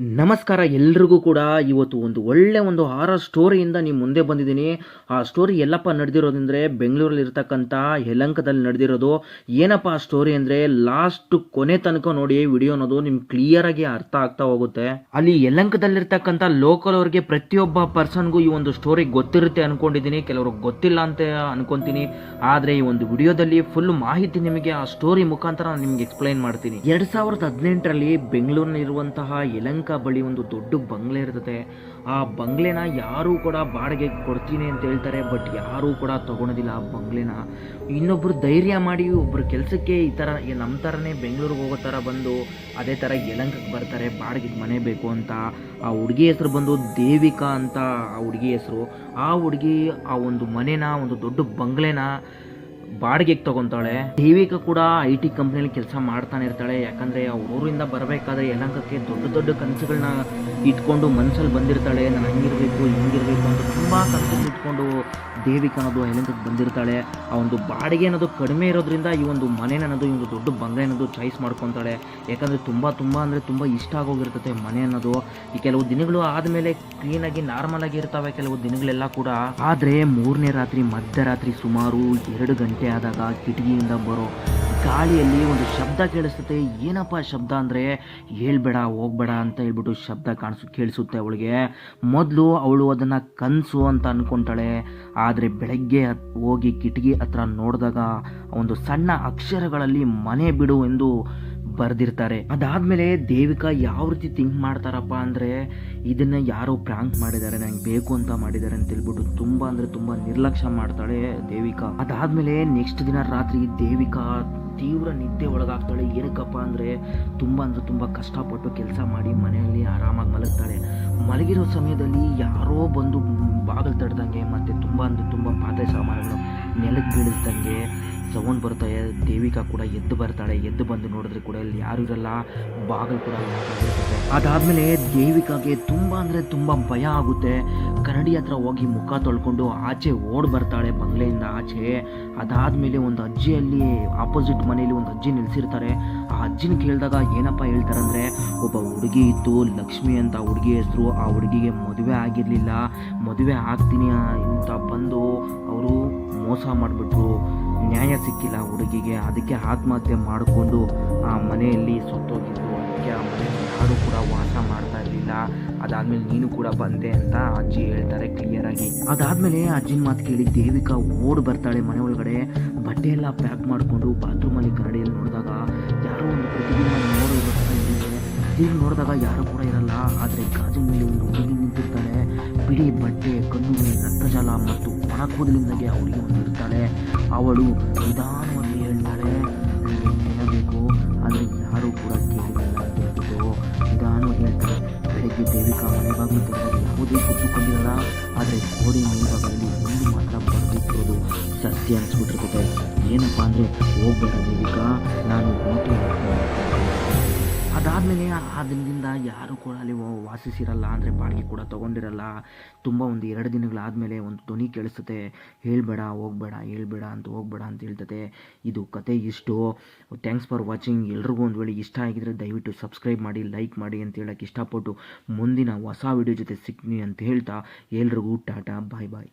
ನಮಸ್ಕಾರ ಎಲ್ರಿಗೂ ಕೂಡ ಇವತ್ತು ಒಂದು ಒಳ್ಳೆ ಒಂದು ಹಾರರ್ ಸ್ಟೋರಿಯಿಂದ ನೀವು ಮುಂದೆ ಬಂದಿದ್ದೀನಿ. ಆ ಸ್ಟೋರಿ ಎಲ್ಲಪ್ಪ ನಡೆದಿರೋದಂದರೆ ಬೆಂಗಳೂರಲ್ಲಿ ಇರ್ತಕ್ಕಂಥ ಯಲಂಕದಲ್ಲಿ ನಡೆದಿರೋದು. ಏನಪ್ಪ ಆ ಸ್ಟೋರಿ ಅಂದರೆ ಲಾಸ್ಟ್ ಕೊನೆ ತನಕ ನೋಡಿ ವಿಡಿಯೋ ಅನ್ನೋದು ನಿಮ್ಗೆ ಕ್ಲಿಯರಾಗಿ ಅರ್ಥ ಆಗ್ತಾ ಹೋಗುತ್ತೆ. ಅಲ್ಲಿ ಯಲಂಕದಲ್ಲಿರ್ತಕ್ಕಂಥ ಲೋಕಲ್ ಅವ್ರಿಗೆ ಪ್ರತಿಯೊಬ್ಬ ಪರ್ಸನ್ಗೂ ಈ ಒಂದು ಸ್ಟೋರಿ ಗೊತ್ತಿರುತ್ತೆ ಅನ್ಕೊಂಡಿದ್ದೀನಿ. ಕೆಲವ್ರಿಗೆ ಗೊತ್ತಿಲ್ಲ ಅಂತ ಅನ್ಕೊಂತೀನಿ. ಆದರೆ ಈ ಒಂದು ವಿಡಿಯೋದಲ್ಲಿ ಫುಲ್ ಮಾಹಿತಿ ನಿಮಗೆ ಆ ಸ್ಟೋರಿ ಮುಖಾಂತರ ನಾನು ನಿಮ್ಗೆ ಎಕ್ಸ್ಪ್ಲೈನ್ ಮಾಡ್ತೀನಿ. ಎರಡು ಸಾವಿರದ ಹದಿನೆಂಟರಲ್ಲಿ ಬೆಂಗಳೂರಿನಲ್ಲಿರುವಂತಹ ಯಲಂಕ ಬಳಿ ಒಂದು ದೊಡ್ಡ ಬಂಗ್ಲೆ ಇರ್ತದೆ ಆ ಬಂಗ್ಲೆನ ಯಾರೂ ಕೂಡ ಬಾಡಿಗೆ ಕೊಡ್ತೀನಿ ಅಂತ ಹೇಳ್ತಾರೆ, ಬಟ್ ಯಾರೂ ಕೂಡ ತಗೊಳೋದಿಲ್ಲ ಆ ಬಂಗ್ಲೆನ. ಇನ್ನೊಬ್ಬರು ಧೈರ್ಯ ಮಾಡಿ ಒಬ್ಬರು ಕೆಲಸಕ್ಕೆ ಈ ಥರ ನಮ್ಮ ಥರನೇ ಬೆಂಗಳೂರಿಗೆ ಹೋಗೋ ಥರ ಬಂದು ಅದೇ ಥರ ಯಲಂಕಕ್ಕೆ ಬರ್ತಾರೆ, ಬಾಡಿಗೆಗೆ ಮನೆ ಬೇಕು ಅಂತ. ಆ ಹುಡುಗಿ ಹೆಸರು ಬಂದು ದೇವಿಕಾ ಅಂತ ಆ ಹುಡುಗಿ ಹೆಸರು. ಆ ಹುಡುಗಿ ಆ ಒಂದು ಮನೆನ, ಒಂದು ದೊಡ್ಡ ಬಂಗ್ಲೆನ ಬಾಡಿಗೆಗೆ ತಗೊಂತಾಳೆ. ದೇವಿಕ ಕೂಡ ಐ ಟಿ ಕಂಪ್ನಿಯಲ್ಲಿ ಕೆಲಸ ಮಾಡ್ತಾನೆ ಇರ್ತಾಳೆ. ಯಾಕಂದ್ರೆ ಊರಿಂದ ಬರಬೇಕಾದ್ರೆ ಯಲಂಕಕ್ಕೆ ದೊಡ್ಡ ದೊಡ್ಡ ಕನಸುಗಳನ್ನ ಇಟ್ಕೊಂಡು ಮನಸ್ಸಲ್ಲಿ ಬಂದಿರ್ತಾಳೆ. ನಾನು ಹಂಗಿರ್ಬೇಕು, ಹಿಂಗಿರ್ಬೇಕು ಅಂತ ತುಂಬಾ ಕನಸು ಇಟ್ಕೊಂಡು ದೇವಿಕ ಅನ್ನೋದು ಯಲಂಕಕ್ಕೆ ಬಂದಿರ್ತಾಳೆ. ಆ ಒಂದು ಬಾಡಿಗೆ ಅನ್ನೋದು ಕಡಿಮೆ ಇರೋದ್ರಿಂದ ಈ ಒಂದು ಮನೆ ಅನ್ನೋದು, ಈ ದೊಡ್ಡ ಬಂಗ್ಲೆ ಅನ್ನೋದು ಚಾಯ್ಸ್ ಮಾಡ್ಕೊತಾಳೆ. ಯಾಕಂದ್ರೆ ತುಂಬಾ ತುಂಬಾ ಅಂದ್ರೆ ತುಂಬಾ ಇಷ್ಟ ಆಗೋಗಿರ್ತದೆ ಮನೆ ಅನ್ನೋದು. ಈ ಕೆಲವು ದಿನಗಳು ಆದಮೇಲೆ ಕ್ಲೀನಾಗಿ ನಾರ್ಮಲ್ ಆಗಿ ಇರ್ತವೆ ಕೆಲವು ದಿನಗಳೆಲ್ಲ ಕೂಡ. ಆದ್ರೆ ಮೂರನೇ ರಾತ್ರಿ, ಮಧ್ಯರಾತ್ರಿ ಸುಮಾರು ಎರಡು ಗಂಟೆ ಆದಾಗ ಕಿಟಕಿಯಿಂದ ಬರೋ ಗಾಳಿಯಲ್ಲಿ ಒಂದು ಶಬ್ದ ಕೇಳಿಸುತ್ತೆ. ಏನಪ್ಪ ಶಬ್ದ ಅಂದರೆ, ಹೇಳ್ಬೇಡ, ಹೋಗ್ಬೇಡ ಅಂತ ಹೇಳ್ಬಿಟ್ಟು ಶಬ್ದ ಕಾಣಿಸು, ಕೇಳಿಸುತ್ತೆ ಅವಳಿಗೆ. ಮೊದಲು ಅವಳು ಅದನ್ನು ಕನಸು ಅಂತ ಅಂದ್ಕೊಂತಾಳೆ ಆದರೆ ಬೆಳಗ್ಗೆ ಹೋಗಿ ಕಿಟಕಿ ಹತ್ರ ನೋಡಿದಾಗ ಒಂದು ಸಣ್ಣ ಅಕ್ಷರಗಳಲ್ಲಿ ಮನೆ ಬಿಡು ಎಂದು ಬರೆದಿರ್ತಾರೆ. ಅದಾದ್ಮೇಲೆ ದೇವಿಕಾ ಯಾವ ರೀತಿ ಥಿಂಕ್ ಮಾಡ್ತಾರಪ್ಪ ಅಂದ್ರೆ, ಇದನ್ನ ಯಾರೋ ಪ್ರಾಂಕ್ ಮಾಡಿದ್ದಾರೆ ನಂಗೆ ಬೇಕು ಅಂತ ಮಾಡಿದ್ದಾರೆ ಅಂತ ಹೇಳ್ಬಿಟ್ಟು ತುಂಬಾ ಅಂದ್ರೆ ತುಂಬಾ ನಿರ್ಲಕ್ಷ್ಯ ಮಾಡ್ತಾಳೆ ದೇವಿಕಾ. ಅದಾದ್ಮೇಲೆ ನೆಕ್ಸ್ಟ್ ದಿನ ರಾತ್ರಿ ದೇವಿಕಾ ತೀವ್ರ ನಿದ್ದೆ ಒಳಗಾಗ್ತಾಳೆ. ಏನಕ್ಕಪ್ಪ ಅಂದ್ರೆ, ತುಂಬಾ ಅಂದ್ರೆ ತುಂಬಾ ಕಷ್ಟಪಟ್ಟು ಕೆಲಸ ಮಾಡಿ ಮನೆಯಲ್ಲಿ ಆರಾಮಾಗಿ ಮಲಗ್ತಾಳೆ. ಮಲಗಿರೋ ಸಮಯದಲ್ಲಿ ಯಾರೋ ಬಂದು ಬಾಗಿಲು ತಡ್ದಂಗೆ ಮತ್ತೆ ತುಂಬಾ ಅಂದ್ರೆ ತುಂಬಾ ಪಾತ್ರೆ ಸಾಮಾನುಗಳು ನೆಲಕ್ಕೆ ಬೀಳಿಸ್ದಂಗೆ ಸೌಂಡ್ ಬರ್ತಾಳೆ ದೇವಿಕಾ ಕೂಡ ಎದ್ದು ಬರ್ತಾಳೆ, ಎದ್ದು ಬಂದು ನೋಡಿದ್ರೆ ಕೂಡ ಇಲ್ಲಿ ಯಾರು ಇರಲ್ಲ, ಬಾಗಿಲು ಕೂಡ ಆಗಿರ್ತದೆ ಅದಾದ್ಮೇಲೆ ದೇವಿಕಾಗೆ ತುಂಬ ಅಂದ್ರೆ ತುಂಬ ಭಯ ಆಗುತ್ತೆ. ಕನ್ನಡಿ ಹತ್ರ ಹೋಗಿ ಮುಖ ತೊಳ್ಕೊಂಡು ಆಚೆ ಓಡ್ ಬರ್ತಾಳೆ ಬಂಗ್ಲೆಯಿಂದ ಆಚೆ. ಅದಾದ್ಮೇಲೆ ಒಂದು ಅಜ್ಜಿಯಲ್ಲಿ ಆಪೋಸಿಟ್ ಮನೆಯಲ್ಲಿ ಒಂದು ಅಜ್ಜಿ ನಿಲ್ಸಿರ್ತಾರೆ. ಆ ಅಜ್ಜಿನ ಕೇಳಿದಾಗ ಏನಪ್ಪ ಹೇಳ್ತಾರಂದ್ರೆ, ಒಬ್ಬ ಹುಡುಗಿ ಇತ್ತು ಲಕ್ಷ್ಮಿ ಅಂತ ಹುಡುಗಿ ಹೆಸರು, ಆ ಹುಡುಗಿಗೆ ಮದುವೆ ಆಗಿರಲಿಲ್ಲ. ಮದುವೆ ಆಗ್ತೀನಿ ಅಂತ ಬಂದು ಅವರು ಮೋಸ ಮಾಡಿಬಿಟ್ರು. ನ್ಯಾಯ ಸಿಕ್ಕಿಲ್ಲ ಹುಡುಗಿಗೆ. ಅದಕ್ಕೆ ಆತ್ಮಹತ್ಯೆ ಮಾಡಿಕೊಂಡು ಆ ಮನೆಯಲ್ಲಿ ಸುತ್ತೋಗಿದ್ದು. ಅದಕ್ಕೆ ಆ ಮನೆಯಲ್ಲಿ ಯಾರು ಕೂಡ ವಾಸ ಮಾಡ್ತಾ ಇರಲಿಲ್ಲ. ಅದಾದ್ಮೇಲೆ ನೀನು ಕೂಡ ಬಂದೆ ಅಂತ ಅಜ್ಜಿ ಹೇಳ್ತಾರೆ ಕ್ಲಿಯರ್ ಆಗಿ. ಅದಾದ್ಮೇಲೆ ಅಜ್ಜಿನ ಮಾತು ಕೇಳಿ ದೇವಿಕಾ ಓಡ್ ಬರ್ತಾಳೆ ಮನೆ ಒಳಗಡೆ. ಬಟ್ಟೆ ಎಲ್ಲ ಪ್ಯಾಕ್ ಮಾಡಿಕೊಂಡು ಬಾತ್ರೂಮಲ್ಲಿ ಕರಡಿಯಲ್ಲಿ ನೋಡಿದಾಗ ಯಾರೋ ಒಂದು ಪ್ರತಿಬಿಂಬ ನೋಡೋ ಥರ ಇದೆ. ತಿರುಗಿ ನೋಡಿದಾಗ ಯಾರು ಕೂಡ ಇರಲ್ಲ. ಆದರೆ ಗಾಜಿನ ಮೇಲೆ ಒಂದು ಹುಡುಗಿ ನಿಂತಿರ್ತಾಳೆ. ಬಿಡಿ ಬಟ್ಟೆ, ಕಣ್ಣು ಮೇಲೆ ರಕ್ತಜಾಲ ಮತ್ತು ಒಣ ಕೂದಲಿಂದಾಗೆ ಅವಳಿಗೆ ಒಂದು ಅವಳು ನಿಧಾನವಾಗಿ ನನಗೆ ಹೇಳಬೇಕು? ಆದರೆ ಯಾರೂ ಕೂಡ ಕೇಳಿಲ್ಲ ಅಂತ ನಿಧಾನವಾಗಿ ಹೇಳ್ತಾಳೆ ಬೆಳಗ್ಗೆ ದೇವಿಕಾ ಮನೆ ಬಾಗಿಲು ಯಾವುದೇ ಗುಟ್ಟು ಆದರೆ ಗೋಡೆ ಮೇಲ್ಭಾಗದಲ್ಲಿ ಒಂದು ಮಾತ್ರ ಬರೆದಿಟ್ಟಿರೋದು ಸತ್ಯ ಅನಿಸ್ಬಿಟ್ಟಿರ್ತದೆ. ಏನಪ್ಪ ಅಂದರೆ ಹೋಗ್ಬೇಡ ದೇವಿಕಾ, ನಾನು ಊಟ ಅದಾದಮೇಲೆ ಆ ದಿನದಿಂದ ಯಾರು ಕೂಡ ಅಲ್ಲಿ ವಾಸಿಸಿರಲ್ಲ, ಅಂದರೆ ಬಾಡಿಗೆ ಕೂಡ ತೊಗೊಂಡಿರಲ್ಲ. ತುಂಬ ಒಂದು ಎರಡು ದಿನಗಳಾದಮೇಲೆ ಒಂದು ಧ್ವನಿ ಕೇಳಿಸುತ್ತೆ. ಹೇಳಬೇಡ, ಹೋಗ್ಬೇಡ, ಹೇಳ್ಬೇಡ ಅಂತ, ಹೋಗ್ಬೇಡ ಅಂತ ಹೇಳ್ತದೆ. ಇದು ಕತೆ ಇಷ್ಟು. ಥ್ಯಾಂಕ್ಸ್ ಫಾರ್ ವಾಚಿಂಗ್ ಎಲ್ರಿಗೂ ಒಂದು ವೇಳೆ ಇಷ್ಟ ಆಗಿದ್ರೆ ದಯವಿಟ್ಟು ಸಬ್ಸ್ಕ್ರೈಬ್ ಮಾಡಿ ಲೈಕ್ ಮಾಡಿ ಅಂತ ಹೇಳೋಕ್ಕೆ ಇಷ್ಟಪಟ್ಟು ಮುಂದಿನ ಹೊಸ ವಿಡಿಯೋ ಜೊತೆ ಸಿಗ್ತೀನಿ ಅಂತ ಹೇಳ್ತಾ, ಎಲ್ರಿಗೂ ಟಾಟಾ ಬಾಯ್ ಬಾಯ್